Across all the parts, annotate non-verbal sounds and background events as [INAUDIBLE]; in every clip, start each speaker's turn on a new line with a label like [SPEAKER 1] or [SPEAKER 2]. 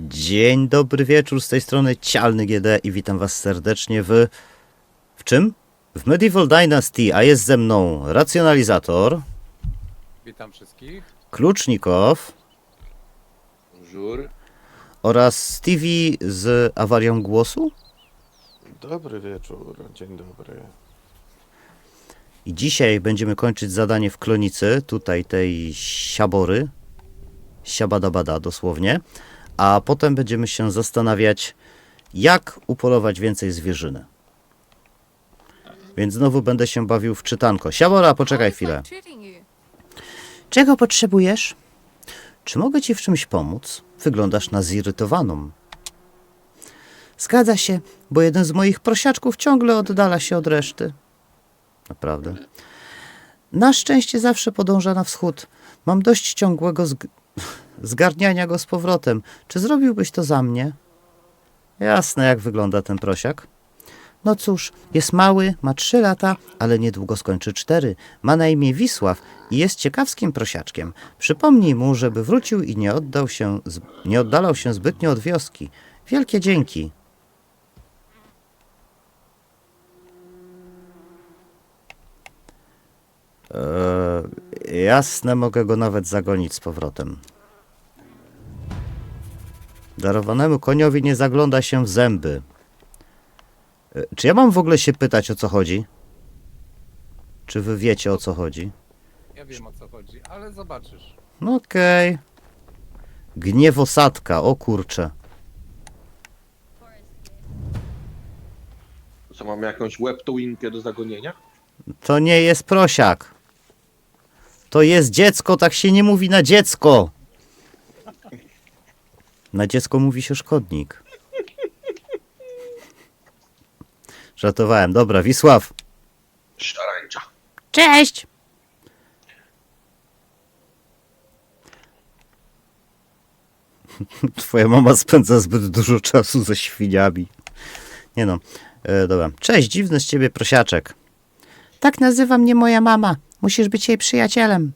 [SPEAKER 1] Dzień dobry wieczór, z tej strony Cialny GD i witam was serdecznie w... W czym? W Medieval Dynasty, a jest ze mną Racjonalizator,
[SPEAKER 2] Witam wszystkich.
[SPEAKER 1] Klucznikow
[SPEAKER 3] Żur.
[SPEAKER 1] oraz Stevie z awarią głosu.
[SPEAKER 3] Dobry wieczór, dzień dobry.
[SPEAKER 1] I dzisiaj będziemy kończyć zadanie w klonicy, tutaj tej siabory. Siabadabada dosłownie. A potem będziemy się zastanawiać, jak upolować więcej zwierzyny. Więc znowu będę się bawił w czytanko. Siabora, poczekaj chwilę. Czego potrzebujesz? Czy mogę ci w czymś pomóc? Wyglądasz na zirytowaną. Zgadza się, bo jeden z moich prosiaczków ciągle oddala się od reszty. Naprawdę. Na szczęście zawsze podąża na wschód. Mam dość ciągłego zgarniania go z powrotem. Czy zrobiłbyś to za mnie? Jasne, jak wygląda ten prosiak. No cóż, jest mały, ma trzy lata, ale niedługo skończy cztery. Ma na imię Wisław i jest ciekawskim prosiaczkiem. Przypomnij mu, żeby wrócił i nie oddał się, nie oddalał się zbytnio od wioski. Wielkie dzięki. Eee, jasne, mogę go nawet zagonić z powrotem. Darowanemu koniowi nie zagląda się w zęby. E, Czy ja mam w ogóle się pytać o co chodzi? Czy wy wiecie o co chodzi?
[SPEAKER 2] Ja wiem o co chodzi, ale zobaczysz.
[SPEAKER 1] No okej. Gniewosadka, o kurcze.
[SPEAKER 3] Co, mamy jakąś webtoinkę do zagonienia?
[SPEAKER 1] To nie jest prosiak. To jest dziecko, tak się nie mówi na dziecko. Na dziecko mówi się szkodnik. Żartowałem. Dobra, Wisław.
[SPEAKER 3] Szarańcza.
[SPEAKER 1] Cześć! [LAUGHS] Twoja mama spędza zbyt dużo czasu ze świniami. Nie no, e, dobra. Cześć, dziwny z ciebie prosiaczek. Tak nazywa mnie moja mama. Musisz być jej przyjacielem.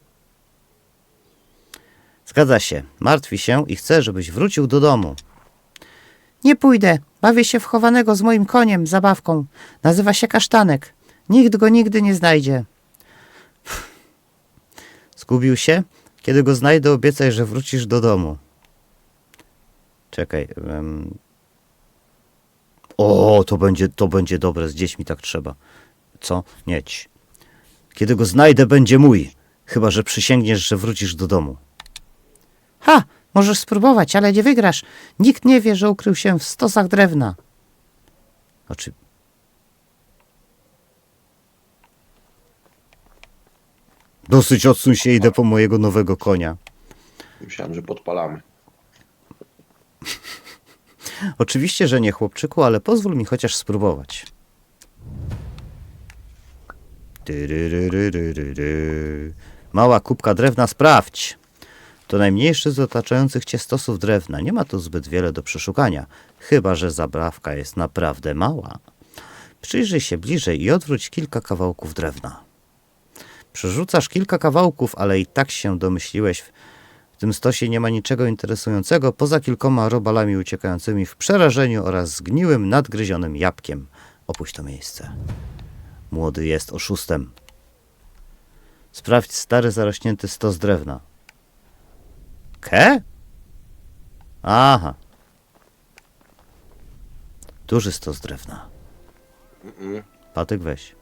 [SPEAKER 1] Zgadza się. Martwi się i chce, żebyś wrócił do domu. Nie pójdę. Bawię się w chowanego z moim koniem, zabawką. Nazywa się Kasztanek. Nikt go nigdy nie znajdzie. Zgubił się? Kiedy go znajdę, obiecaj, że wrócisz do domu. Czekaj. em. O, to będzie, to będzie dobre. Z dziećmi tak trzeba. Co? Nieć. Kiedy go znajdę, będzie mój. Chyba, że przysięgniesz, że wrócisz do domu. Ha! Możesz spróbować, ale nie wygrasz. Nikt nie wie, że ukrył się w stosach drewna. Oczy... Dosyć odsuń się, idę po mojego nowego konia.
[SPEAKER 3] Myślałem, że podpalamy. [LAUGHS]
[SPEAKER 1] Oczywiście, że nie, chłopczyku, ale pozwól mi chociaż spróbować. Tyryryryryry. Mała kubka drewna, sprawdź. To najmniejszy z otaczających cię stosów drewna. Nie ma tu zbyt wiele do przeszukania, chyba że zabawka jest naprawdę mała. Przyjrzyj się bliżej i odwróć kilka kawałków drewna. Przerzucasz kilka kawałków, ale i tak się domyśliłeś, w tym stosie nie ma niczego interesującego poza kilkoma robalami uciekającymi w przerażeniu oraz zgniłym, nadgryzionym jabłkiem. Opuść to miejsce. Młody jest oszustem. Sprawdź stary, zarośnięty stos drewna. Ke? Aha. Duży stos drewna. Patyk weź.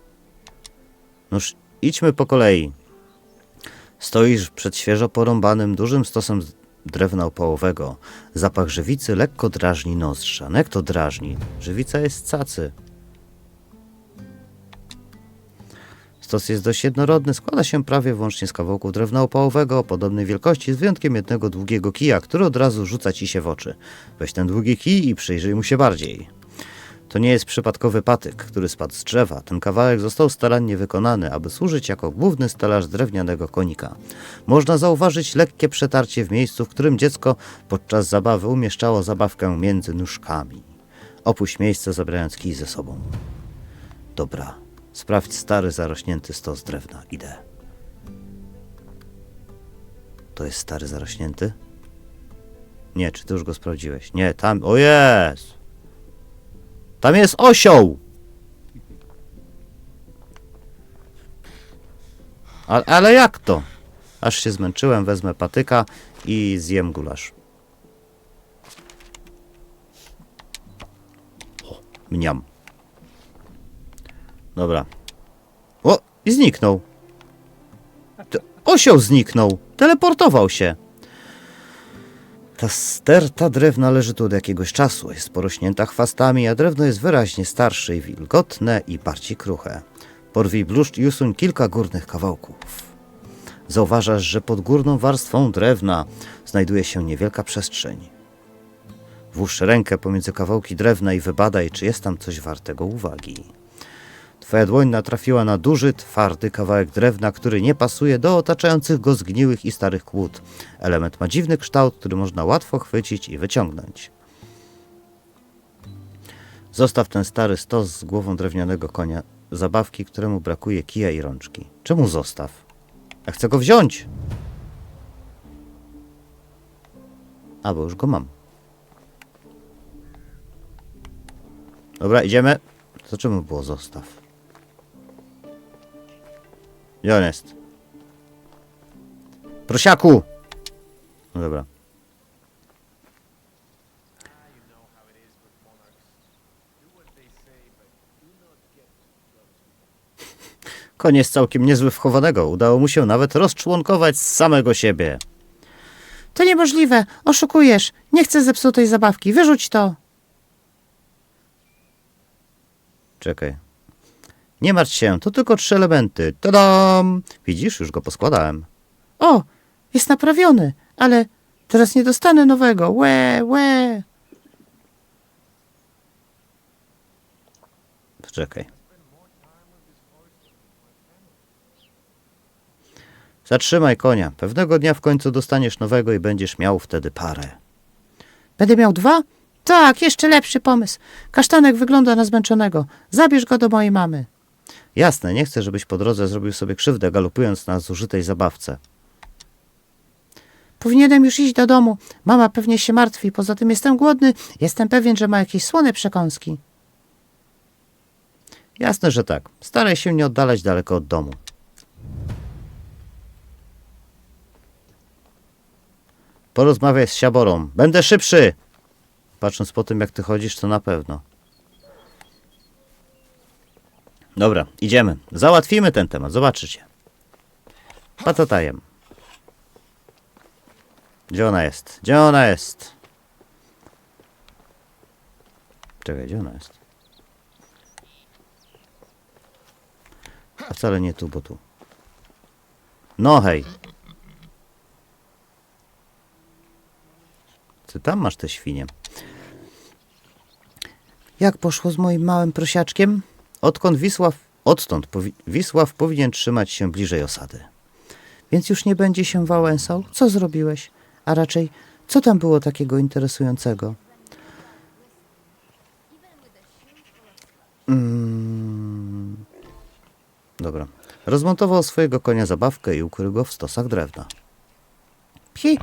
[SPEAKER 1] Noż, idźmy po kolei. Stoisz przed świeżo porąbanym, dużym stosem drewna opałowego. Zapach żywicy lekko drażni nozdrza. No Jak to drażni? Żywica jest cacy. Stos jest dość jednorodny, składa się prawie wyłącznie z kawałków drewna opałowego o podobnej wielkości, z wyjątkiem jednego długiego kija, który od razu rzuca ci się w oczy. Weź ten długi kij i przyjrzyj mu się bardziej. To nie jest przypadkowy patyk, który spadł z drzewa. Ten kawałek został starannie wykonany, aby służyć jako główny stelaż drewnianego konika. Można zauważyć lekkie przetarcie w miejscu, w którym dziecko podczas zabawy umieszczało zabawkę między nóżkami. Opuść miejsce, zabierając kij ze sobą. Dobra, sprawdź stary, zarośnięty stos drewna. Idę. To jest stary, zarośnięty? Nie, czy ty już go sprawdziłeś? Nie, tam. O jest! Tam jest osioł! Ale jak to? Aż się zmęczyłem, wezmę patyka i zjem gulasz. O, mniam. Dobra. O, i zniknął. T- Osioł zniknął. Teleportował się. Ta sterta drewna leży tu od jakiegoś czasu. Jest porośnięta chwastami, a drewno jest wyraźnie starsze i wilgotne i bardziej kruche. Porwij bluszcz i usuń kilka górnych kawałków. Zauważasz, że pod górną warstwą drewna znajduje się niewielka przestrzeń. Włóż rękę pomiędzy kawałki drewna i wybadaj, czy jest tam coś wartego uwagi. Twoja dłoń natrafiła na duży, twardy kawałek drewna, który nie pasuje do otaczających go zgniłych i starych kłód. Element ma dziwny kształt, który można łatwo chwycić i wyciągnąć. Zostaw ten stary stos z głową drewnianego konia, zabawki, któremu brakuje kija i rączki. Czemu zostaw? Ja chcę go wziąć! A, bo już go mam. Dobra, idziemy. To czemu było zostaw? Gdzie on jest? Prosiaku! No dobra. Jest całkiem niezły w chowanego. Udało mu się nawet rozczłonkować z samego siebie.
[SPEAKER 4] To niemożliwe. Oszukujesz. Nie chcę zepsutej zabawki. Wyrzuć to.
[SPEAKER 1] Czekaj. Nie martw się, to tylko trzy elementy. Tadam! Widzisz, już go poskładałem.
[SPEAKER 4] O, jest naprawiony, ale teraz nie dostanę nowego. Łe, łe.
[SPEAKER 1] Czekaj. Zatrzymaj konia. Pewnego dnia w końcu dostaniesz nowego i będziesz miał wtedy parę.
[SPEAKER 4] Będę miał dwa? Tak, jeszcze lepszy pomysł. Kasztanek wygląda na zmęczonego. Zabierz go do mojej mamy.
[SPEAKER 1] Jasne, nie chcę, żebyś po drodze zrobił sobie krzywdę, galopując na zużytej zabawce.
[SPEAKER 4] Powinienem już iść do domu. Mama pewnie się martwi. Poza tym jestem głodny. Jestem pewien, że ma jakieś słone przekąski.
[SPEAKER 1] Jasne, że tak. Staraj się nie oddalać daleko od domu. Porozmawiaj z siaborą. Będę szybszy! Patrząc po tym, jak ty chodzisz, to na pewno. Dobra, idziemy. Załatwimy ten temat, zobaczycie. Patatajem. Gdzie ona jest? Gdzie ona jest? Czekaj, gdzie ona jest? A wcale nie tu, bo tu. No hej. Ty tam masz te świnie.
[SPEAKER 4] Jak poszło z moim małym prosiaczkiem?
[SPEAKER 1] Odkąd Wisław, odtąd powi, Wisław powinien trzymać się bliżej osady.
[SPEAKER 4] Więc już nie będzie się wałęsał? Co zrobiłeś? A raczej, co tam było takiego interesującego?
[SPEAKER 1] Mm. Dobra. Rozmontował swojego konia zabawkę i ukrył go w stosach drewna.
[SPEAKER 4] Phi,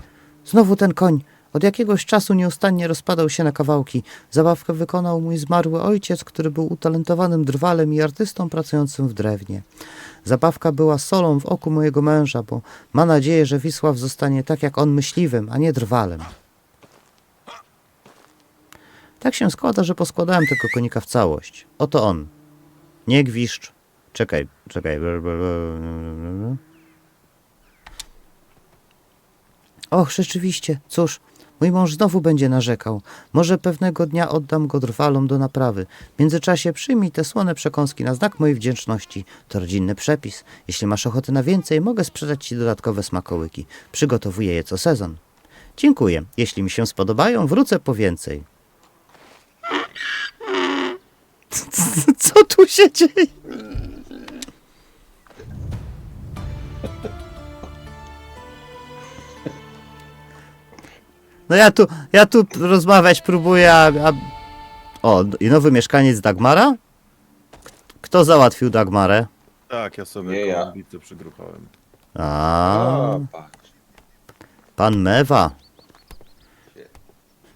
[SPEAKER 4] znowu ten koń. Od jakiegoś czasu nieustannie rozpadał się na kawałki. Zabawkę wykonał mój zmarły ojciec, który był utalentowanym drwalem i artystą pracującym w drewnie. Zabawka była solą w oku mojego męża, bo ma nadzieję, że Wisław zostanie tak jak on myśliwym, a nie drwalem.
[SPEAKER 1] Tak się składa, że poskładałem tego konika w całość. Oto on. Nie gwiszcz. Czekaj, czekaj.
[SPEAKER 4] Och, rzeczywiście, cóż, mój mąż znowu będzie narzekał. Może pewnego dnia oddam go drwalom do naprawy. W międzyczasie przyjmij te słone przekąski na znak mojej wdzięczności. To rodzinny przepis. Jeśli masz ochotę na więcej, mogę sprzedać ci dodatkowe smakołyki. Przygotowuję je co sezon.
[SPEAKER 1] Dziękuję. Jeśli mi się spodobają, wrócę po więcej. [LAUGHS]
[SPEAKER 4] Co tu się dzieje?
[SPEAKER 1] No ja tu, ja tu rozmawiać próbuję, a... a... O, i nowy mieszkaniec Dagmara? Kto załatwił Dagmarę?
[SPEAKER 5] Tak, ja sobie
[SPEAKER 3] Nie ja.
[SPEAKER 5] ja. przygruchałem.
[SPEAKER 1] A,
[SPEAKER 3] patrz.
[SPEAKER 1] pan Mewa.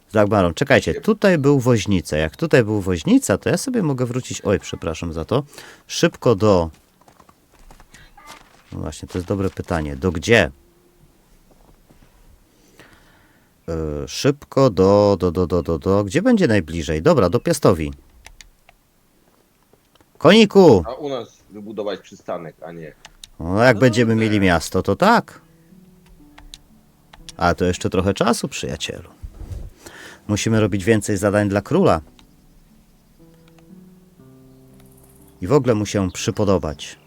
[SPEAKER 1] Z Dagmarą. Czekajcie, tutaj był woźnica. Jak tutaj był woźnica, to ja sobie mogę wrócić. Oj, przepraszam za to. Szybko do. No właśnie, to jest dobre pytanie. Do gdzie? Yy, szybko do, do, do, do, do, do. Gdzie będzie najbliżej? Dobra, do Piastowi. Koniku!
[SPEAKER 3] A u nas wybudować przystanek, a nie.
[SPEAKER 1] No, jak będziemy mieli miasto, to tak. A to jeszcze trochę czasu, przyjacielu. Musimy robić więcej zadań dla króla. I w ogóle mu się przypodobać.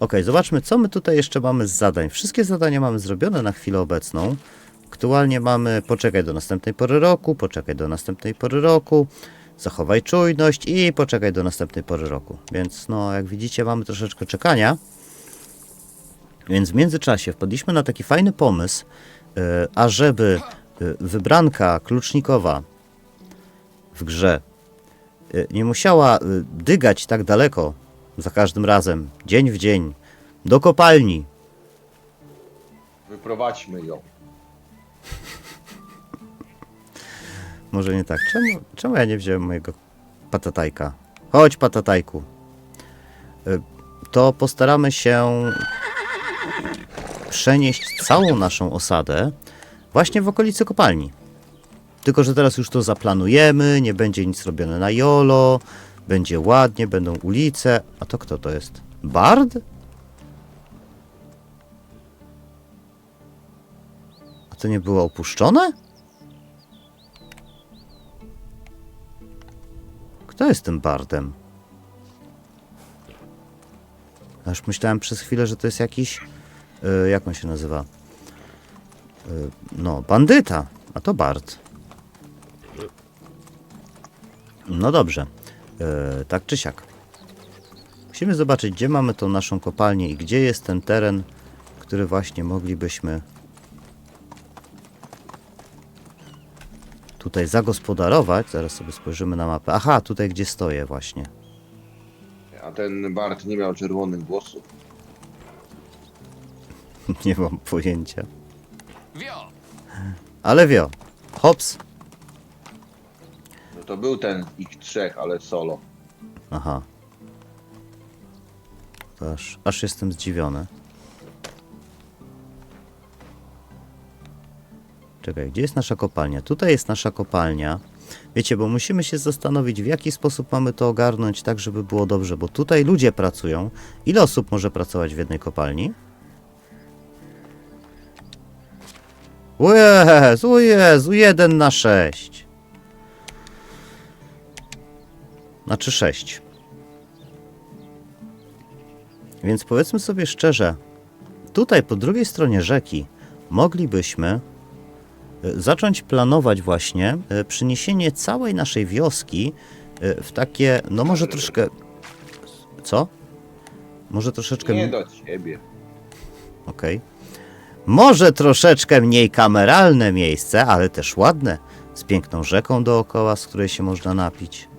[SPEAKER 1] Ok, zobaczmy, co my tutaj jeszcze mamy z zadań. Wszystkie zadania mamy zrobione na chwilę obecną. Aktualnie mamy poczekaj do następnej pory roku, poczekaj do następnej pory roku, zachowaj czujność i poczekaj do następnej pory roku. Więc no, jak widzicie, mamy troszeczkę czekania. Więc w międzyczasie wpadliśmy na taki fajny pomysł, e, ażeby e, wybranka klucznikowa w grze e, nie musiała e, dygać tak daleko za każdym razem, dzień w dzień, do kopalni.
[SPEAKER 3] Wyprowadźmy ją. [LAUGHS]
[SPEAKER 1] Może nie tak. Czemu, czemu ja nie wziąłem mojego patatajka? Chodź, patatajku. Y, To postaramy się przenieść całą naszą osadę właśnie w okolicy kopalni. Tylko, że teraz już to zaplanujemy, nie będzie nic robione na jolo, będzie ładnie, będą ulice. A to kto to jest? Bard? A to nie było opuszczone? Kto jest tym bardem? Aż myślałem przez chwilę, że to jest jakiś. y, jak on się nazywa? Y, no, bandyta. A to bard. No dobrze. Y, tak czy siak. Musimy zobaczyć, gdzie mamy tą naszą kopalnię i gdzie jest ten teren, który właśnie moglibyśmy tutaj zagospodarować. Zaraz sobie spojrzymy na mapę. Aha, tutaj gdzie stoję właśnie.
[SPEAKER 3] A ten Bart nie miał czerwonych włosów. [LAUGHS]
[SPEAKER 1] Nie mam pojęcia.
[SPEAKER 5] Wio!
[SPEAKER 1] Ale wio. Hops.
[SPEAKER 3] Był ten ich trzech, ale solo.
[SPEAKER 1] Aha. To aż, aż jestem zdziwiony. Czekaj, gdzie jest nasza kopalnia? Tutaj jest nasza kopalnia. Wiecie, bo musimy się zastanowić, w jaki sposób mamy to ogarnąć tak, żeby było dobrze, bo tutaj ludzie pracują. Ile osób może pracować w jednej kopalni? O Jezu, jeden na sześć. Znaczy sześć. Więc powiedzmy sobie szczerze, tutaj po drugiej stronie rzeki moglibyśmy e, zacząć planować właśnie e, przeniesienie całej naszej wioski e, w takie, no może troszkę... Co? Może troszeczkę...
[SPEAKER 3] Nie do ciebie.
[SPEAKER 1] Okej. Może troszeczkę mniej kameralne miejsce, ale też ładne, z piękną rzeką dookoła, z której się można napić.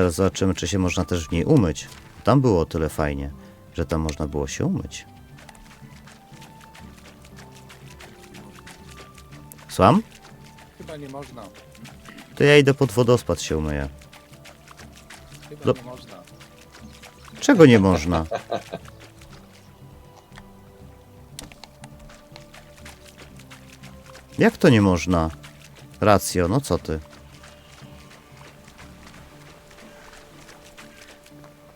[SPEAKER 1] Teraz zobaczymy, czy się można też w niej umyć. Tam było o tyle fajnie, że tam można było się umyć. Słucham?
[SPEAKER 2] Chyba nie można.
[SPEAKER 1] To ja idę pod wodospad się umyję.
[SPEAKER 2] Chyba
[SPEAKER 1] Do-
[SPEAKER 2] nie można.
[SPEAKER 1] Czego nie można? [LAUGHS] Jak to nie można? Racjo, no co ty?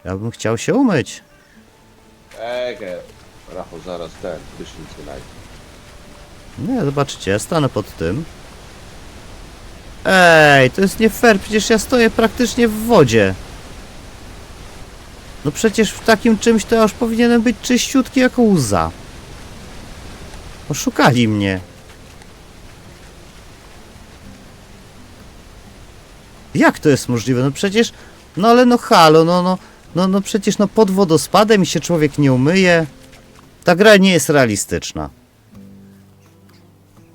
[SPEAKER 1] Ja bym chciał się umyć.
[SPEAKER 3] Ege. Rafał, zaraz ten, prysznic wynajdzie.
[SPEAKER 1] Nie, zobaczycie, ja stanę pod tym. Ej, to jest nie fair, przecież ja stoję praktycznie w wodzie. No przecież w takim czymś to ja już powinienem być czyściutki jak łza. Oszukali mnie. Jak to jest możliwe? No przecież, no ale no halo, no, no, no, no przecież no pod wodospadem się człowiek nie umyje. Ta gra nie jest realistyczna.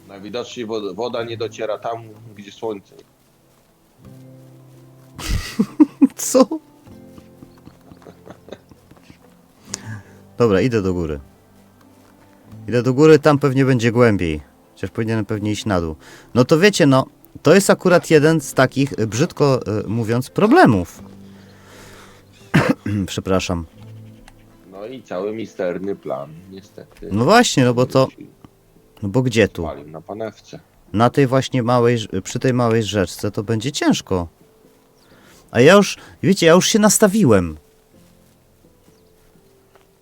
[SPEAKER 3] Najwidoczniej woda, woda nie dociera tam, gdzie słońce. [LAUGHS]
[SPEAKER 1] Co? Dobra, idę do góry. Idę do góry, tam pewnie będzie głębiej. Chociaż powinienem pewnie iść na dół. No to wiecie, no, to jest akurat jeden z takich, y, brzydko y, mówiąc, problemów. [CLEARS THROAT] Przepraszam.
[SPEAKER 3] No i cały misterny plan, niestety.
[SPEAKER 1] No właśnie, no bo to, no bo gdzie tu?
[SPEAKER 3] Palił na panewce.
[SPEAKER 1] Na tej właśnie małej, rz- przy tej małej rzeczce to będzie ciężko. A ja już, wiecie, ja już się nastawiłem.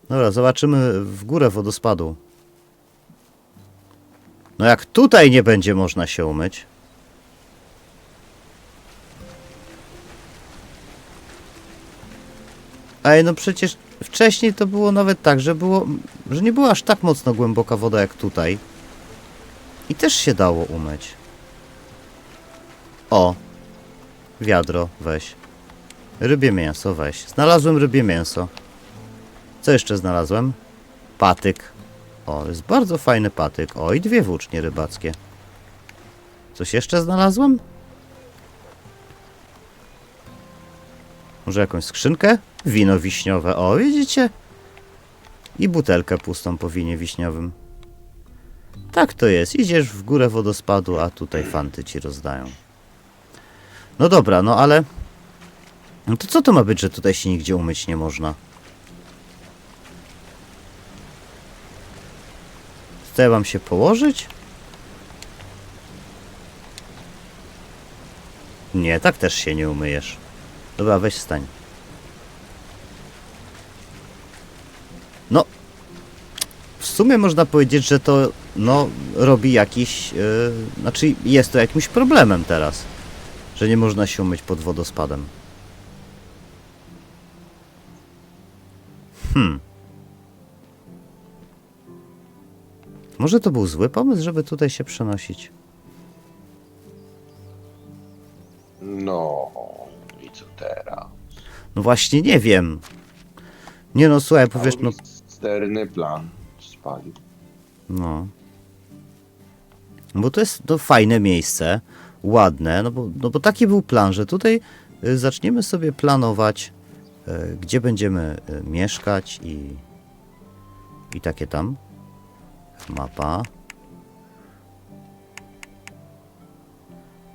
[SPEAKER 1] Dobra, zobaczymy w górę wodospadu. No jak tutaj nie będzie można się umyć. Ej, no przecież wcześniej to było nawet tak, że było, że nie była aż tak mocno głęboka woda jak tutaj. I też się dało umyć. O! Wiadro, weź. Rybie mięso, weź. Znalazłem rybie mięso. Co jeszcze znalazłem? Patyk. O, jest bardzo fajny patyk. O, i dwie włócznie rybackie. Coś jeszcze znalazłem? Może jakąś skrzynkę? Wino wiśniowe. O, widzicie? I butelkę pustą po winie wiśniowym. Tak to jest. Idziesz w górę wodospadu, a tutaj fanty ci rozdają. No dobra, no ale... No to co to ma być, że tutaj się nigdzie umyć nie można? Ja mam się położyć? Nie, tak też się nie umyjesz. Dobra, weź stań. No, w sumie można powiedzieć, że to no, robi jakiś. Yy, znaczy, jest to jakimś problemem teraz, że nie można się umyć pod wodospadem. Hmm. Może to był zły pomysł, żeby tutaj się przenosić?
[SPEAKER 3] No i co teraz?
[SPEAKER 1] No właśnie, nie wiem. Nie no, słuchaj, powiesz, no.
[SPEAKER 3] misterny plan spalił.
[SPEAKER 1] No. No Bo to jest to fajne miejsce, ładne, no bo, no bo taki był plan, że tutaj y, zaczniemy sobie planować, y, gdzie będziemy y, mieszkać i, i takie tam. Mapa.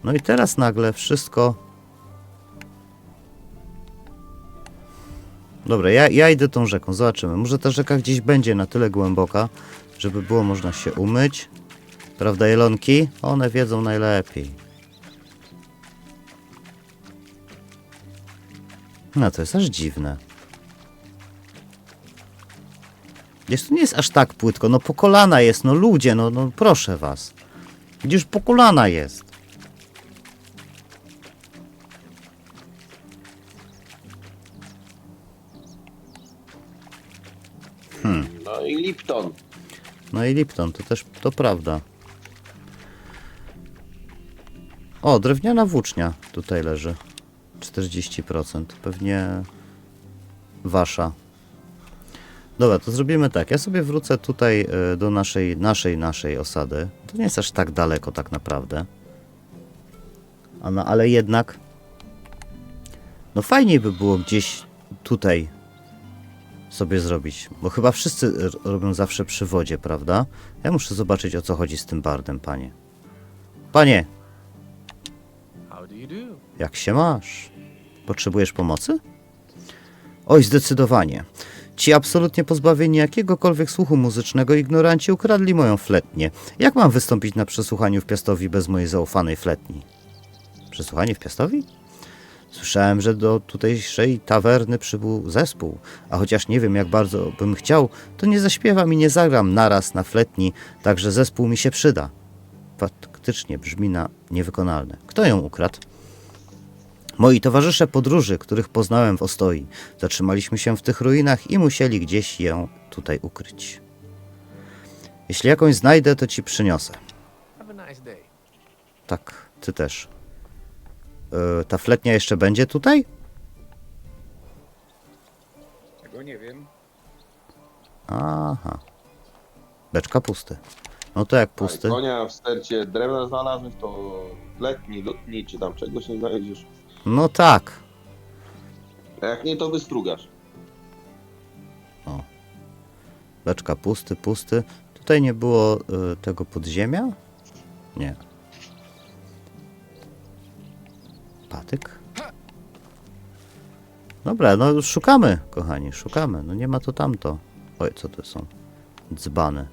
[SPEAKER 1] No i teraz nagle wszystko. Dobra, ja, ja idę tą rzeką, zobaczymy. Może ta rzeka gdzieś będzie na tyle głęboka, żeby było można się umyć. Prawda, jelonki? One wiedzą najlepiej. No to jest aż dziwne. Jest to nie jest aż tak płytko, no po kolana jest, no ludzie, no, no proszę was. Gdzież po kolana jest?
[SPEAKER 3] No i Lipton.
[SPEAKER 1] No i Lipton, to też to prawda. O, drewniana włócznia tutaj leży. 40%. Pewnie wasza. Dobra, to zrobimy tak. Ja sobie wrócę tutaj e, do naszej, naszej, naszej osady. To nie jest aż tak daleko tak naprawdę. No, ale jednak no fajniej by było gdzieś tutaj sobie zrobić, bo chyba wszyscy robią zawsze przy wodzie, prawda? Ja muszę zobaczyć o co chodzi z tym bardem, panie. Panie, jak się masz? Potrzebujesz pomocy? Oj, zdecydowanie. Ci absolutnie pozbawieni jakiegokolwiek słuchu muzycznego ignoranci ukradli moją fletnię. Jak mam wystąpić na przesłuchaniu w Piastowi bez mojej zaufanej fletni? Przesłuchanie w Piastowi? Słyszałem, że do tutejszej tawerny przybył zespół, a chociaż nie wiem jak bardzo bym chciał, to nie zaśpiewam i nie zagram naraz na fletni, także zespół mi się przyda. Faktycznie brzmi na niewykonalne. Kto ją ukradł? Moi towarzysze podróży, których poznałem w Ostoi, zatrzymaliśmy się w tych ruinach i musieli gdzieś ją tutaj ukryć. Jeśli jakąś znajdę, to ci przyniosę. Tak, ty też. Yy, ta fletnia jeszcze będzie tutaj?
[SPEAKER 2] Tego nie wiem.
[SPEAKER 1] Aha. Beczka pusty. No to jak pusty.
[SPEAKER 3] Konia w stercie drewna znalazłeś, to letni, lotni, czy tam czegoś nie znajdziesz.
[SPEAKER 1] No tak.
[SPEAKER 3] A jak nie, to wystrugasz.
[SPEAKER 1] Beczka pusty, pusty. Tutaj nie było y, tego podziemia? Nie. Patyk? Dobra, no już szukamy, kochani, szukamy. No nie ma to tamto. Oj, co to są? Dzbany.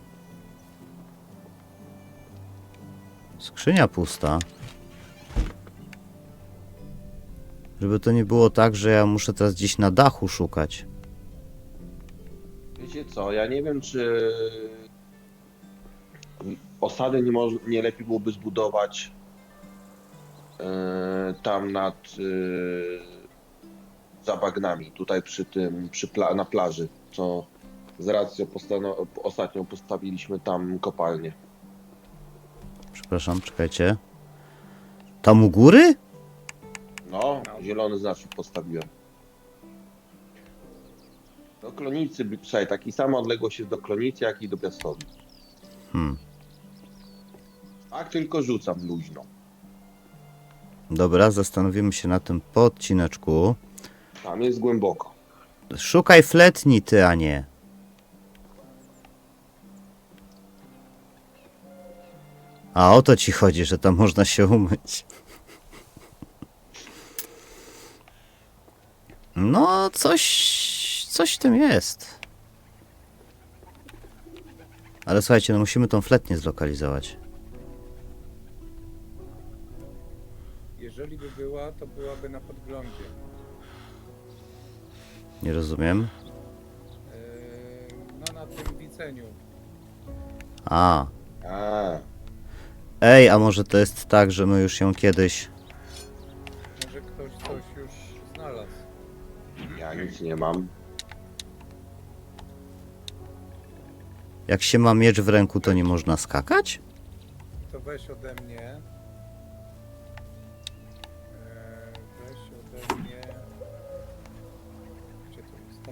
[SPEAKER 1] Skrzynia pusta. Żeby to nie było tak, że ja muszę teraz gdzieś na dachu szukać.
[SPEAKER 3] Wiecie co, ja nie wiem, czy osady nie, nie lepiej byłoby zbudować tam nad e, za bagnami, tutaj przy tym, przy pla- na plaży, co z postano- ostatnio postawiliśmy tam kopalnię.
[SPEAKER 1] Przepraszam, czekajcie. Tam u góry?
[SPEAKER 3] No, zielony znacznik postawiłem. Do klonicy, słuchaj, taki sama odległość jest do klonicy, jak i do piastowi.
[SPEAKER 1] Hmm.
[SPEAKER 3] Tak tylko rzucam luźno.
[SPEAKER 1] Dobra, zastanowimy się na tym po odcineczku.
[SPEAKER 3] Tam jest głęboko.
[SPEAKER 1] Szukaj fletni, ty, a nie. A o to ci chodzi, że tam można się umyć. No, coś, coś w tym jest. Ale słuchajcie, no musimy tą fletnię zlokalizować.
[SPEAKER 2] Jeżeli by była, to byłaby na podglądzie.
[SPEAKER 1] Nie rozumiem.
[SPEAKER 2] Yy, no na tym widzeniu.
[SPEAKER 1] A,
[SPEAKER 3] A,
[SPEAKER 1] ej, a może to jest tak, że my już ją kiedyś...
[SPEAKER 2] Może ktoś coś już znalazł.
[SPEAKER 3] ja nic nie mam.
[SPEAKER 1] Jak się ma miecz w ręku, to nie można skakać?
[SPEAKER 2] To weź ode mnie.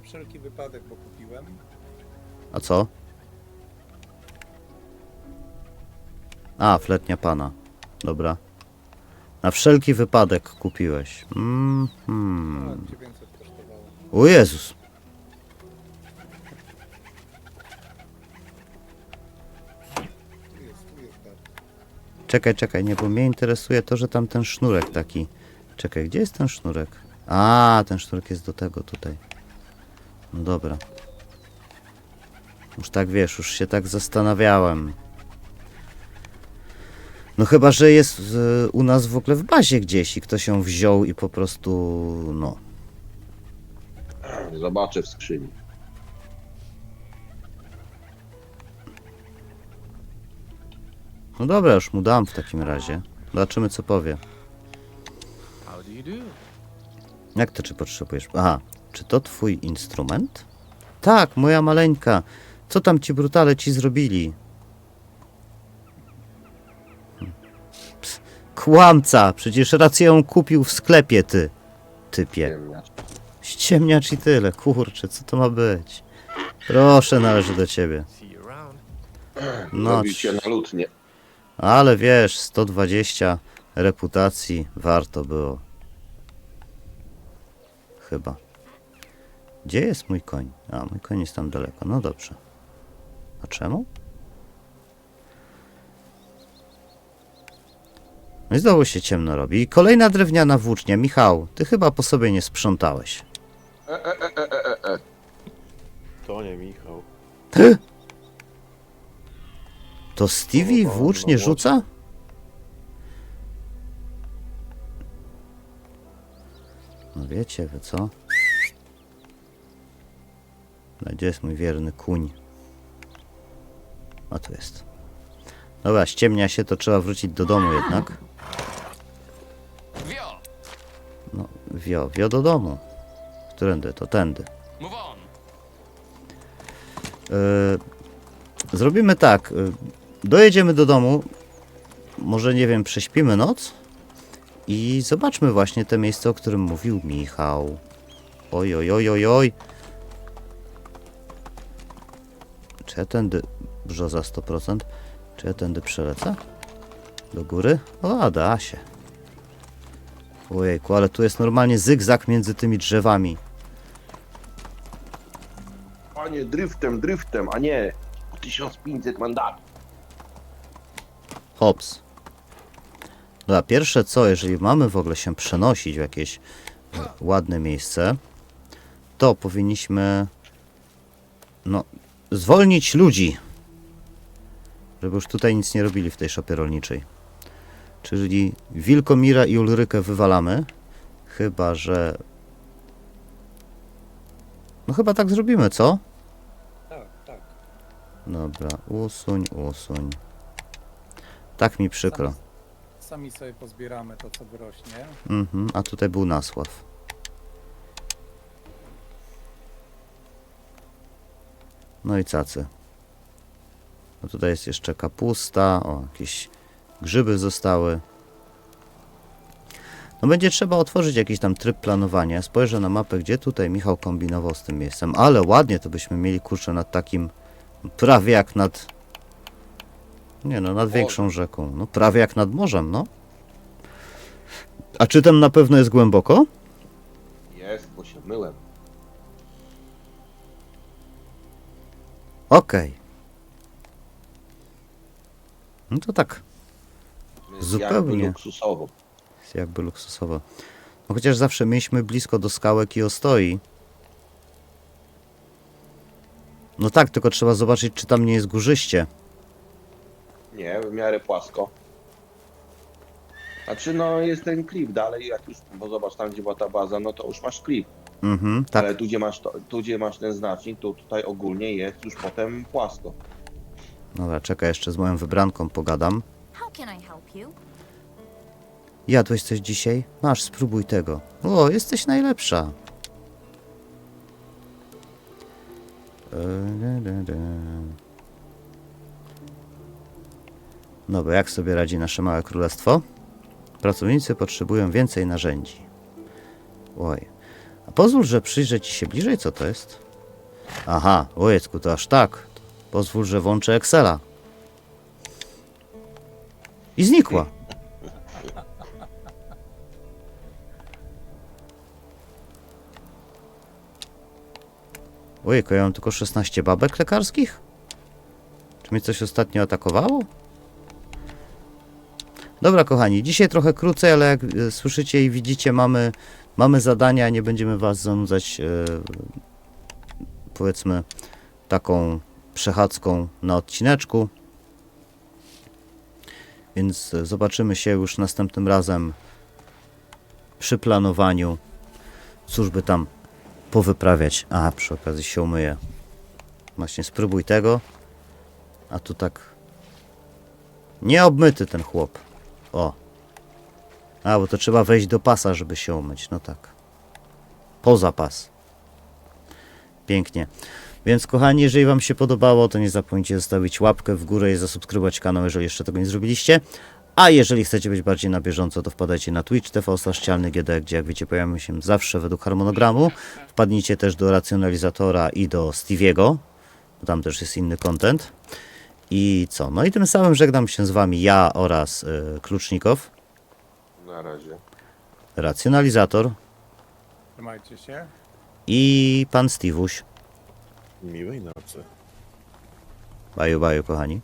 [SPEAKER 2] Wszelki wypadek, bo kupiłem.
[SPEAKER 1] A co? A, fletnia pana. Dobra. Na wszelki wypadek kupiłeś. Mm, hmm.
[SPEAKER 2] 900 kosztowało.
[SPEAKER 1] O Jezus.
[SPEAKER 2] Tu jest, tu jest bardzo.
[SPEAKER 1] Czekaj, czekaj, nie, bo mnie interesuje to, że tam ten sznurek taki. Czekaj, gdzie jest ten sznurek? A, ten sznurek jest do tego tutaj. No dobra. Już tak wiesz, już się tak zastanawiałem. No chyba, że jest y, u nas w ogóle w bazie gdzieś i ktoś ją wziął i po prostu, no.
[SPEAKER 3] Zobaczę w skrzyni.
[SPEAKER 1] No dobra, już mu dam w takim razie. Zobaczymy, co powie.
[SPEAKER 2] How do you do?
[SPEAKER 1] Jak to, czy potrzebujesz? Aha, czy to twój instrument? Tak, moja maleńka. Co tam ci brutale ci zrobili? Hm. Ps, Kłamca! Przecież rację ją kupił w sklepie, ty. Typie. Ściemniacz i tyle. Kurczę, co to ma być? Proszę, należy do ciebie. No,
[SPEAKER 3] na lutnie.
[SPEAKER 1] ale wiesz, 120 reputacji warto było. Chyba. Gdzie jest mój koń? A, mój koń jest tam daleko. No dobrze. A czemu? No i znowu się ciemno robi. I kolejna drewniana włócznia. Michał, ty chyba po sobie nie sprzątałeś.
[SPEAKER 3] To nie Michał.
[SPEAKER 1] To Stevie włócznie rzuca? No wiecie wy co? No gdzie jest mój wierny kuń? A tu jest. Dobra, ściemnia się, to trzeba wrócić do domu jednak.
[SPEAKER 5] Wio!
[SPEAKER 1] No, wio, wio do domu. Którędy? To tędy. E, zrobimy tak. e, dojedziemy do domu. Może nie wiem, prześpimy noc. I zobaczmy właśnie te miejsce, o którym mówił Michał. Oj, oj, oj, oj, oj. Czy ja tędy brzoza 100%? Czy ja tędy przelecę? Do góry? O, da się. Ojejku, ale tu jest normalnie zygzak między tymi drzewami.
[SPEAKER 3] Panie, driftem, driftem, a nie. 1500 mandatów.
[SPEAKER 1] Hops. Dobra, pierwsze co, jeżeli mamy w ogóle się przenosić w jakieś ładne miejsce, to powinniśmy no, zwolnić ludzi, żeby już tutaj nic nie robili w tej szopie rolniczej. Czyli Wilkomira i Ulrykę wywalamy, chyba że... No chyba tak zrobimy, co?
[SPEAKER 2] Tak, tak.
[SPEAKER 1] Dobra, usuń, usuń. Tak mi przykro.
[SPEAKER 5] Sami, sami sobie pozbieramy to, co wyrośnie.
[SPEAKER 1] Mhm, a tutaj był Nasław. No i cacy. No tutaj jest jeszcze kapusta, o, jakieś grzyby zostały. No będzie trzeba otworzyć jakiś tam tryb planowania. Spojrzę na mapę, gdzie tutaj Michał kombinował z tym miejscem. Ale ładnie to byśmy mieli, kurczę, nad takim prawie jak nad... Nie no, nad większą rzeką. No prawie jak nad morzem, no. A czy tam na pewno jest głęboko?
[SPEAKER 3] Jest, bo się myłem.
[SPEAKER 1] Okej. No to tak,
[SPEAKER 3] Jest
[SPEAKER 1] Zupełnie.
[SPEAKER 3] Jakby luksusowo.
[SPEAKER 1] jest jakby luksusowo. No chociaż zawsze mieliśmy blisko do skałek i ostoi. No tak, tylko trzeba zobaczyć, czy tam nie jest górzyście.
[SPEAKER 3] Nie, w miarę płasko. Znaczy no jest ten klip dalej, jak już, bo zobacz tam gdzie była ta baza, no to już masz klip.
[SPEAKER 1] Mhm, tak.
[SPEAKER 3] Ale tu gdzie masz to, tu gdzie masz ten znacznik, to tutaj ogólnie jest już potem płasko.
[SPEAKER 1] Dobra, czekaj, jeszcze z moją wybranką pogadam.
[SPEAKER 6] How can I help you?
[SPEAKER 1] Jadłeś coś dzisiaj? Masz, spróbuj tego. O, jesteś najlepsza. E. Dobra, jak sobie radzi nasze małe królestwo? Pracownicy potrzebują więcej narzędzi. Oj. A pozwól, że przyjrzę ci się bliżej, co to jest. Aha, ojecku, to aż tak. Pozwól, że włączę Excela. I znikła. Ojejku, ja mam tylko 16 babek lekarskich? Czy mnie coś ostatnio atakowało? Dobra, kochani, dzisiaj trochę krócej, ale jak e, słyszycie i widzicie, mamy, mamy zadania, nie będziemy was zanudzać, e, powiedzmy, taką przechadzką na odcineczku. Więc zobaczymy się już następnym razem przy planowaniu, cóż by tam powyprawiać. A, przy okazji się umyję. Właśnie spróbuj tego. A tu tak... Nieobmyty ten chłop. O. A, bo to trzeba wejść do pasa, żeby się umyć. No tak. Poza pas. Pięknie. Więc kochani, jeżeli Wam się podobało, to nie zapomnijcie zostawić łapkę w górę i zasubskrybować kanał, jeżeli jeszcze tego nie zrobiliście. A jeżeli chcecie być bardziej na bieżąco, to wpadajcie na Twitch TV GD, gdzie jak wiecie pojawiamy się zawsze według harmonogramu. Wpadnijcie też do racjonalizatora i do Stevie'ego, bo tam też jest inny content. I co? No i tym samym żegnam się z Wami ja oraz y, Klucznikow,
[SPEAKER 3] Na razie.
[SPEAKER 1] racjonalizator
[SPEAKER 5] Trzymajcie się.
[SPEAKER 1] i pan Stewuś.
[SPEAKER 7] Miłej nocy.
[SPEAKER 1] Baju, baju, kochani.